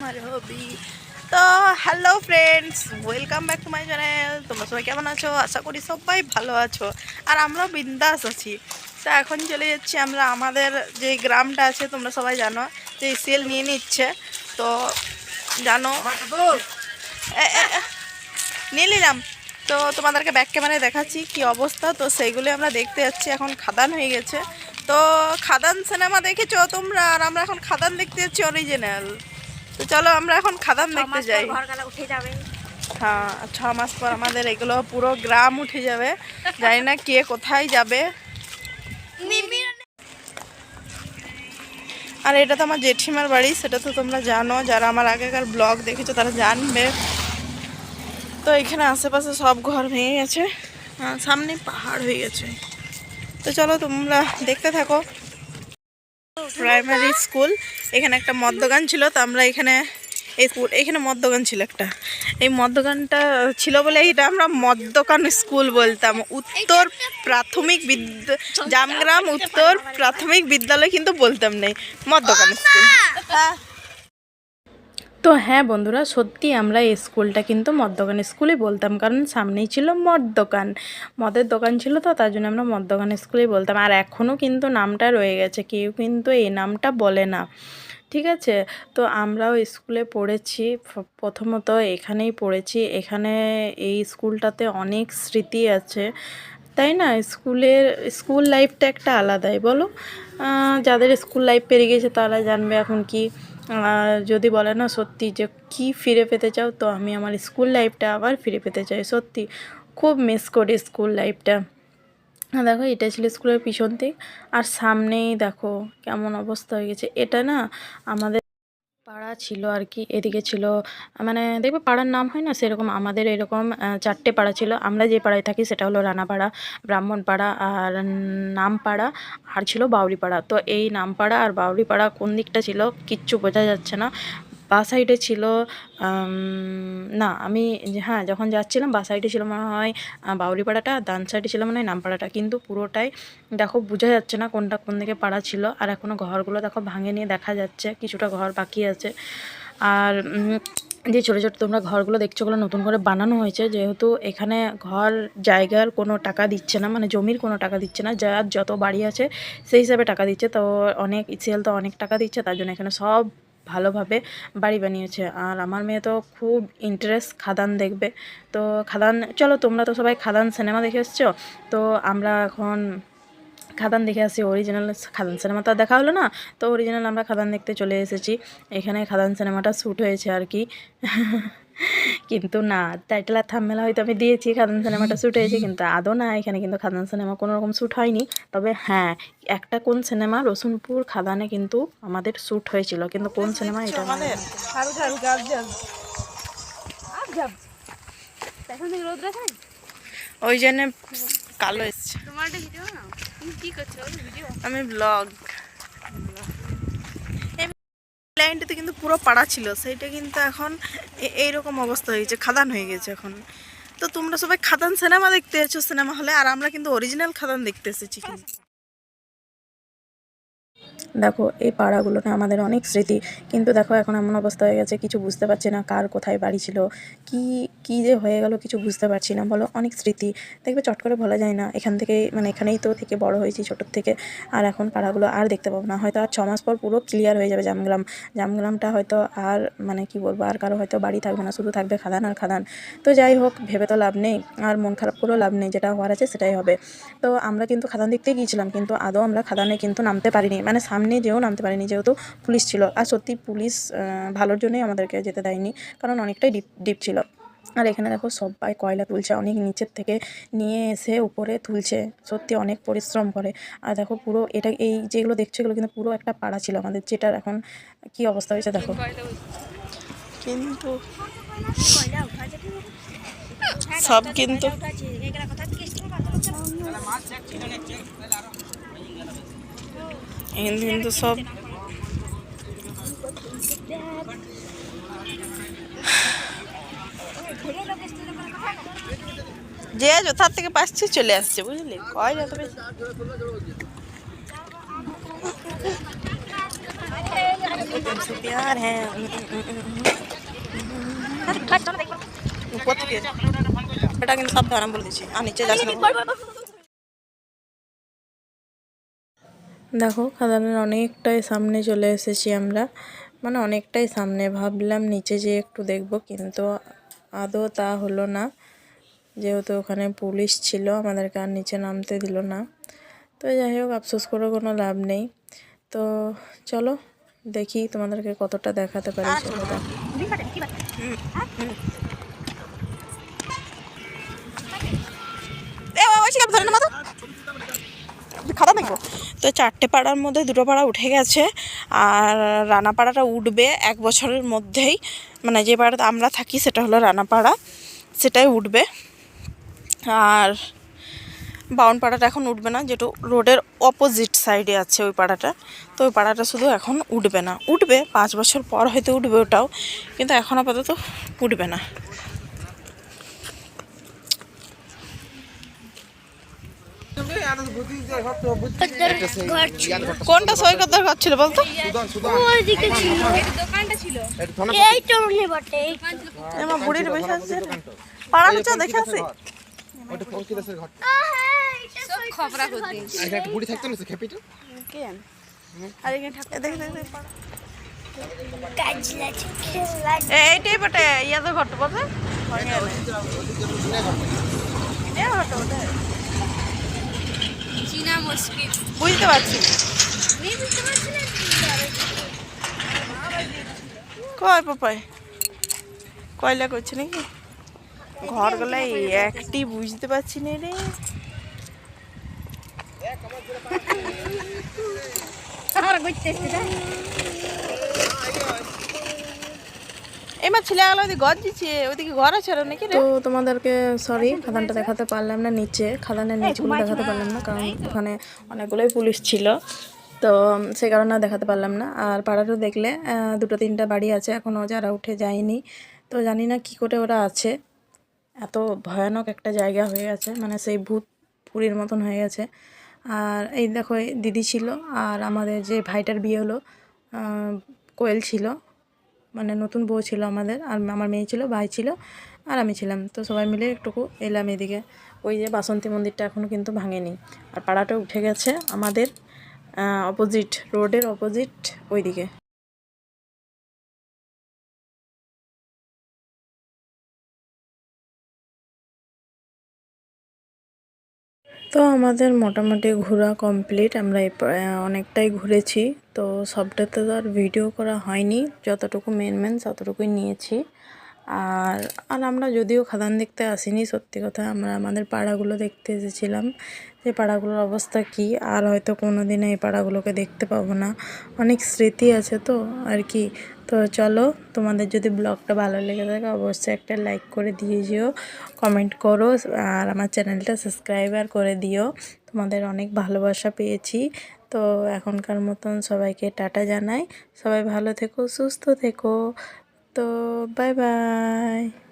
হবি তো hello friends welcome back to my channel তোমরা সবাই কেমন আছো? আশা করি সবাই ভালো আছো। আর আমরা বিন্দাস আছি। তো, এখন চলে যাচ্ছি আমরা আমাদের যে গ্রামটা আছে, তোমরা সবাই জানো, যে সেল নিয়ে নিচ্ছে। তো, জানো নিয়ে নিলাম। তো, তোমাদেরকে ব্যাক ক্যামেরায় দেখাচ্ছি কি অবস্থা। তো সেইগুলো আমরা দেখতে যাচ্ছি। এখন খাদান হয়ে গেছে। তো, খাদান সিনেমা দেখেছ তোমরা? আর আমরা এখন খাদান দেখতে যাচ্ছি অরিজিনাল তো চলো আমরা এখন খাদান দেখতে যাই। উঠে যাবে। হ্যাঁ ছ মাস পর আমাদের এগুলো পুরো গ্রাম উঠে যাবে। জানি না কে কোথায় যাবে। আর এটা তো আমার জেঠিমার বাড়ি সেটা তো তোমরা জানো। যারা আমার আগেকার ব্লগ দেখেছ তারা জানবে। তো এখানে আশেপাশে সব ঘর ভেঙে গেছে। সামনে পাহাড় হয়ে গেছে। তো চলো তোমরা দেখতে থাকো। Primary school. এখানে একটা মদ্যগান ছিল, তো আমরা এখানে এই স্কুল এখানে মদ্যগান ছিল একটা। এই মদ্যগানটা ছিল বলে এটা আমরা মদ্যগান স্কুল বলতাম। উত্তর প্রাথমিক বিদ্যা জামগ্রাম উত্তর প্রাথমিক বিদ্যালয় কিন্তু বলতাম নেই। মদ দোকান স্কুল তো হ্যাঁ বন্ধুরা, সত্যি আমরা এই স্কুলটা কিন্তু মদ দোকান স্কুলই বলতাম। কারণ সামনেই ছিল মদ দোকান মদের দোকান ছিল তো, তার জন্য আমরা মদ দোকান স্কুলই বলতাম। আর এখনও কিন্তু নামটা রয়ে গেছে, কেউ কিন্তু এই নামটা বলে না। ঠিক আছে? তো আমরাও স্কুলে পড়েছি। প্রথমত এখানেই পড়েছি। এখানে এই স্কুলটাতে অনেক স্মৃতি আছে। তাই না? স্কুলের, স্কুল লাইফটা একটা আলাদাই। বলো যাদের স্কুল লাইফ পেরিয়ে গেছে তারা জানবে এখন কি যদি বলে না সত্যি যে কি ফিরে পেতে চাও, তো আমি আমার স্কুল লাইফটা আবার ফিরে পেতে চাই। সত্যি খুব মিস করি স্কুল লাইফটা। দেখো, এটা ছিল স্কুলের পিছন দিক। আর সামনেই দেখো কেমন অবস্থা হয়ে গেছে। এটা না আমাদের পাড়া ছিল আর কি, এদিকে ছিল মানে দেখবে পাড়ার নাম হয় না সেরকম, আমাদের এরকম চারটে পাড়া ছিল, আমরা যে পাড়ায় থাকি সেটা হলো রানাপাড়া ব্রাহ্মণপাড়া আর নামপাড়া আর ছিল বাউরিপাড়া তো এই নামপাড়া আর বাউরিপাড়া কোন দিকটা ছিল কিচ্ছু বোঝা যাচ্ছে না। বা সাইডে ছিল না, আমি হ্যাঁ যখন যাচ্ছিলাম, বা সাইডে ছিল মনে হয় বাউরিপাড়াটা ডান সাইডে ছিল মনে হয় নামপাড়াটা, কিন্তু পুরোটাই দেখো বোঝা যাচ্ছে না কোনটা কোন দিকে পাড়া ছিল, আর এখনও ঘরগুলো দেখো ভাঙে নিয়ে দেখা যাচ্ছে, কিছুটা ঘর বাকি আছে। আর যে ছোটো ছোটো তোমরা ঘরগুলো দেখছ, ওগুলো নতুন করে বানানো হয়েছে, যেহেতু এখানে ঘর জায়গার কোনো টাকা দিচ্ছে না মানে জমির কোনো টাকা দিচ্ছে না, যার যত বাড়ি আছে, সেই হিসাবে টাকা দিচ্ছে, তো অনেক ইসিএল তো অনেক টাকা দিচ্ছে, তার জন্য এখানে সব ভালোভাবে বাড়ি বানিয়েছে। আর আমার মেয়ে তো খুব ইন্টারেস্ট খাদান দেখবে। তো খাদান, চলো তোমরা তো সবাই খাদান সিনেমা দেখে এসছো। তো আমরা এখন খাদান দেখে আসি অরিজিনাল খাদান সিনেমা তো দেখা হলো না। তো অরিজিনাল আমরা খাদান দেখতে চলে এসেছি। এখানে খাদান সিনেমাটা শ্যুট হয়েছে আর কি। কিন্তু না টাইটেল আর থামমেলা হয়তো আমি দিয়েছি খাদান সিনেমাটা শ্যুট হয়েছে কিন্তু আদৌ না এখানে কিন্তু খাদান সিনেমা কোনো রকম শ্যুট হয়নি। তবে হ্যাঁ একটা কোন সিনেমা রসুনপুর খাদানে কিন্তু আমাদের শ্যুট হয়েছিল কিন্তু কোন সিনেমা এটা রাখেন ওই জন্য কালো এসছে। আমি ব্লগ লাইনটাতে কিন্তু পুরো পাড়া ছিল, সেইটা কিন্তু এখন এইরকম অবস্থা হয়েছে, খাদান হয়ে গেছে এখন। তো তোমরা সবাই খাদান সিনেমা দেখতে এসেছ সিনেমা হলে, আর আমরা কিন্তু অরিজিনাল খাদান দেখতে এসেছি কিন্তু। দেখো, এই পাড়াগুলো না আমাদের অনেক স্মৃতি। কিন্তু দেখো, এখন এমন অবস্থা হয়ে গেছে, কিছু বুঝতে পারছি না কার কোথায় বাড়ি ছিল, কি কি যে হয়ে গেল, কিছু বুঝতে পারছি না। বলো, অনেক স্মৃতি। দেখবে চট করে বলা যায় না। এখান থেকে মানে এখানেই তো থেকে বড় হয়েছি ছোটোর থেকে। আর এখন পাড়াগুলো আর দেখতে পাবো না। হয়তো আর ছ মাস পর পুরো ক্লিয়ার হয়ে যাবে জামগ্রাম। জামগ্রামটা হয়তো আর মানে কি বলব, আর কারও হয়তো বাড়ি থাকবে না, শুধু থাকবে খাদান আর খাদান। তো যাই হোক, ভেবে তো লাভ নেই। আর মন খারাপ করেও লাভ নেই, যেটা হওয়ার আছে সেটাই হবে। তো আমরা কিন্তু খাদান দেখতে গিয়েছিলাম, কিন্তু আদৌ আমরা খাদানে কিন্তু নামতে পারিনি। মানে সামনে যেও নামতে পারিনি যেহেতু পুলিশ ছিল আর সত্যি পুলিশ ভালোর জন্যই আমাদেরকে যেতে দেয়নি কারণ অনেকটাই ডিপ ডিপ ছিল আর এখানে দেখো সবাই কয়লা তুলছে অনেক নিচের থেকে নিয়ে এসে উপরে তুলছে সত্যি অনেক পরিশ্রম করে আর দেখো পুরো এটা এই যেগুলো দেখছ এগুলো কিন্তু পুরো একটা পাড়া ছিল আমাদের যেটার এখন কি অবস্থা হয়েছে দেখো কিন্তু সব কিন্তু হিন্দু হিন্দু সব যে যথার থেকে পাচ্ছে চলে আসছে বুঝলি কয় যত বেশি तुमसे प्यार है উপর থেকে এটা কিন্তু সাবধান আমি বলে দিচ্ছি আর নিচে যাস দেখো খাদানের অনেকটাই সামনে চলে এসেছি আমরা। মানে অনেকটাই সামনে ভাবলাম নিচে যেয়ে একটু দেখব কিন্তু আদৌ তা হলো না। যেহেতু ওখানে পুলিশ ছিল আমাদেরকে আর নিচে নামতে দিল না। তো যাই হোক আফসোস করে কোনো লাভ নেই। তো চলো দেখি তোমাদেরকে কতটা দেখাতে পারি। চলো তো চারটে পাড়ার মধ্যে, দুটো পাড়া উঠে গেছে আর রানাপাড়াটা উঠবে এক বছরের মধ্যেই। মানে যে পাড়াতে আমরা থাকি সেটা হলো রানাপাড়া, সেটাই উঠবে। আর বাউন পাড়াটা এখন উঠবে না যেটা রোডের অপোজিট সাইডে আছে ওই পাড়াটা, তো ওই পাড়াটা শুধু এখন উঠবে না। উঠবে, পাঁচ বছর পর হয়তো উঠবে ওটাও, কিন্তু এখন আপাতত উঠবে না কোনটা সৈকতের ঘর ছিল বলতো ওইদিকে ছিল দোকানটা ছিল এই তো উনি বটে। এই আমার বুড়ির বসে আছে। দেখে আছে? সব খবরা করতে একটা বুড়ি থাকতো না সে খেপিটা? আর এখানে ঠাকুর। দেখে দেখে পাড়া। এইটাই বটে ইয়াদের ঘরটা বলতে? বটে চীনা মুশকিল বুঝতে পারছি। কয় পাপাই? কয়লা করছে নাকি? ঘর গলাই একটি বুঝতে পারছি না রে। আমার এবার ছেলেগুলো ওইদিকে ঘর দিচ্ছে ওইদিকে ঘর আছে নাকি তো তোমাদেরকে সরি খাদানটা দেখাতে পারলাম না নিচে খাদানের নিচগুলো দেখাতে পারলাম না কারণ ওখানে অনেকগুলোই পুলিশ ছিল। তো সে কারণে দেখাতে পারলাম না। আর পাড়াটা দেখলে দুটো তিনটা বাড়ি আছে এখনও যারা উঠে যায়নি। তো জানি না কী করে ওরা আছে। এত ভয়ানক একটা জায়গা হয়ে গেছে মানে সেই ভূত পুরীর মতন হয়ে গেছে। আর এই দেখো দিদি ছিল আর আমাদের যে ভাইটার বিয়ে হলো কোয়েল ছিল। নতুন বউ ছিল আমাদের, আর আমার মেয়ে ছিল, ভাই ছিল, আর আমি ছিলাম। তো সবাই মিলে একটুকু এলাম এদিকে। ওই যে বাসন্তী মন্দিরটা এখনও কিন্তু ভাঙেনি। আর পাড়াটা উঠে গেছে আমাদের অপোজিট রোডের অপোজিট ওইদিকে। তো আমাদের মোটামুটি ঘোরা কমপ্লিট আমরা অনেকটাই ঘুরেছি। তো সবটাতে তো আর ভিডিও করা হয়নি। যতটুকু মেন মেন ততটুকুই নিয়েছি। আর আর আমরা যদিও খাদান দেখতে আসিনি, সত্যি কথা আমরা আমাদের পাড়াগুলো দেখতে এসেছিলাম যে পাড়াগুলোর অবস্থা কি, আর হয়তো কোনো দিনে এই পাড়াগুলোকে দেখতে পাবো না। অনেক স্মৃতি আছে তো আর কি। তো চলো, তোমাদের যদি ব্লগটা ভালো লেগে থাকে অবশ্যই একটা লাইক করে দিয়ে যেও, কমেন্ট করো, আর আমার চ্যানেলটা সাবস্ক্রাইবার করে দিও। তোমাদের অনেক ভালোবাসা পেয়েছি। তো এখনকার মতন সবাইকে টাটা জানাই। সবাই ভালো থেকো, সুস্থ থেকো। তো বাই বাই